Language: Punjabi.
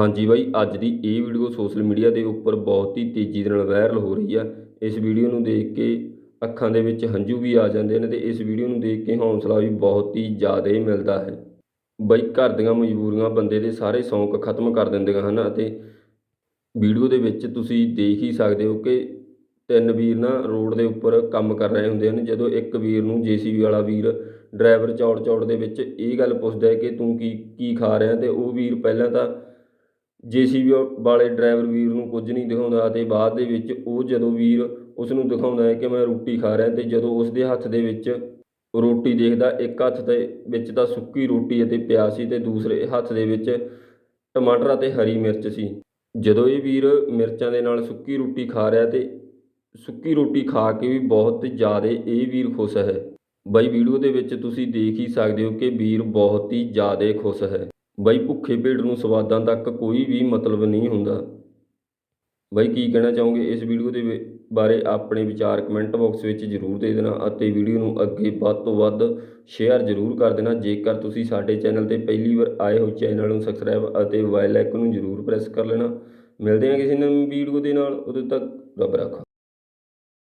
ਹਾਂਜੀ ਬਾਈ, ਅੱਜ ਦੀ ਇਹ ਵੀਡੀਓ ਸੋਸ਼ਲ ਮੀਡੀਆ ਦੇ ਉੱਪਰ ਬਹੁਤ ਹੀ ਤੇਜ਼ੀ ਦੇ ਨਾਲ ਵਾਇਰਲ ਹੋ ਰਹੀ ਆ। ਇਸ ਵੀਡੀਓ ਨੂੰ ਦੇਖ ਕੇ ਅੱਖਾਂ ਦੇ ਵਿੱਚ ਹੰਝੂ ਵੀ ਆ ਜਾਂਦੇ ਨੇ ਤੇ ਇਸ ਵੀਡੀਓ ਨੂੰ ਦੇਖ ਕੇ ਹੌਸਲਾ ਵੀ ਬਹੁਤ ਹੀ ਜ਼ਿਆਦਾ ਮਿਲਦਾ ਹੈ। ਬਾਈ, ਘਰ ਦੀਆਂ ਮਜਬੂਰੀਆਂ ਬੰਦੇ ਦੇ ਸਾਰੇ ਸ਼ੌਂਕ ਖਤਮ ਕਰ ਦਿੰਦੀਆਂ ਹਨ ਅਤੇ ਵੀਡੀਓ ਦੇ ਵਿੱਚ ਤੁਸੀਂ ਦੇਖ ਹੀ ਸਕਦੇ ਹੋ ਕਿ ਤਿੰਨ ਵੀਰ ਨਾ ਰੋਡ ਦੇ ਉੱਪਰ ਕੰਮ ਕਰ ਰਹੇ ਹੁੰਦੇ ਹਨ। ਜਦੋਂ ਇੱਕ ਵੀਰ ਨੂੰ ਜੀਸੀਬੀ ਵਾਲਾ ਵੀਰ ਡਰਾਈਵਰ ਚੌੜ ਚੌੜ ਦੇ ਵਿੱਚ ਇਹ ਗੱਲ ਪੁੱਛਦਾ ਹੈ ਕਿ ਤੂੰ ਕੀ ਕੀ ਖਾ ਰਿਹਾ ਤੇ ਉਹ ਵੀਰ ਪਹਿਲਾਂ ਤਾਂ ਜੀਸੀਬੀ ਵਾਲੇ ਡਰਾਈਵਰ ਵੀਰ ਨੂੰ ਕੁਝ ਨਹੀਂ ਦਿਖਾਉਂਦਾ ਅਤੇ ਬਾਅਦ ਦੇ ਵਿੱਚ ਉਹ ਜਦੋਂ ਵੀਰ ਉਸ ਨੂੰ ਦਿਖਾਉਂਦਾ ਹੈ ਕਿ ਮੈਂ ਰੋਟੀ ਖਾ ਰਿਹਾ ਤੇ ਜਦੋਂ ਉਸ ਦੇ ਹੱਥ ਦੇ ਵਿੱਚ ਰੋਟੀ ਦੇਖਦਾ, ਇੱਕ ਹੱਥ ਦੇ ਵਿੱਚ ਤਾਂ ਸੁੱਕੀ ਰੋਟੀ ਅਤੇ ਪਿਆਜ਼ ਸੀ ਤੇ ਦੂਸਰੇ ਹੱਥ ਦੇ ਵਿੱਚ ਟਮਾਟਰ ਅਤੇ ਹਰੀ ਮਿਰਚ ਸੀ। ਜਦੋਂ ਇਹ ਵੀਰ ਮਿਰਚਾਂ ਦੇ ਨਾਲ ਸੁੱਕੀ ਰੋਟੀ ਖਾ ਰਿਹਾ ਤੇ ਸੁੱਕੀ ਰੋਟੀ ਖਾ ਕੇ ਵੀ ਬਹੁਤ ਜ਼ਿਆਦਾ ਇਹ ਵੀਰ ਖੁਸ਼ ਹੈ। ਬਾਈ ਵੀਡੀਓ ਦੇ ਵਿੱਚ ਤੁਸੀਂ ਦੇਖ ਹੀ ਸਕਦੇ ਹੋ ਕਿ ਵੀਰ ਬਹੁਤ ਹੀ ਜ਼ਿਆਦਾ ਖੁਸ਼ ਹੈ। ਬਾਈ ਭੁੱਖੇ ਪੇਟ ਨੂੰ ਸਵਾਦਾਂ ਤੱਕ ਕੋਈ ਵੀ ਮਤਲਬ ਨਹੀਂ ਹੁੰਦਾ। ਬਾਈ ਕੀ ਕਹਿਣਾ ਚਾਹੋਗੇ ਇਸ ਵੀਡੀਓ ਦੇ ਵਿ- ਬਾਰੇ ਆਪਣੇ ਵਿਚਾਰ ਕਮੈਂਟ ਬਾਕਸ ਵਿੱਚ ਜ਼ਰੂਰ ਦੇ ਦੇਣਾ ਅਤੇ ਵੀਡੀਓ ਨੂੰ ਅੱਗੇ ਵੱਧ ਤੋਂ ਵੱਧ ਸ਼ੇਅਰ ਜ਼ਰੂਰ ਕਰ ਦੇਣਾ। ਜੇਕਰ ਤੁਸੀਂ ਸਾਡੇ ਚੈਨਲ ਤੇ ਪਹਿਲੀ ਵਾਰ ਆਏ ਹੋ, ਚੈਨਲ ਨੂੰ ਸਬਸਕ੍ਰਾਈਬ ਅਤੇ ਬੈਲ ਆਈਕਨ ਨੂੰ ਜ਼ਰੂਰ ਪ੍ਰੈਸ ਕਰ ਲੈਣਾ। ਮਿਲਦੇ ਹਾਂ ਕਿਸੇ ਨਵੀਂ ਵੀਡੀਓ ਦੇ ਨਾਲ। ਉਦੋਂ ਤੱਕ ਰੱਬ ਰੱਖਾ।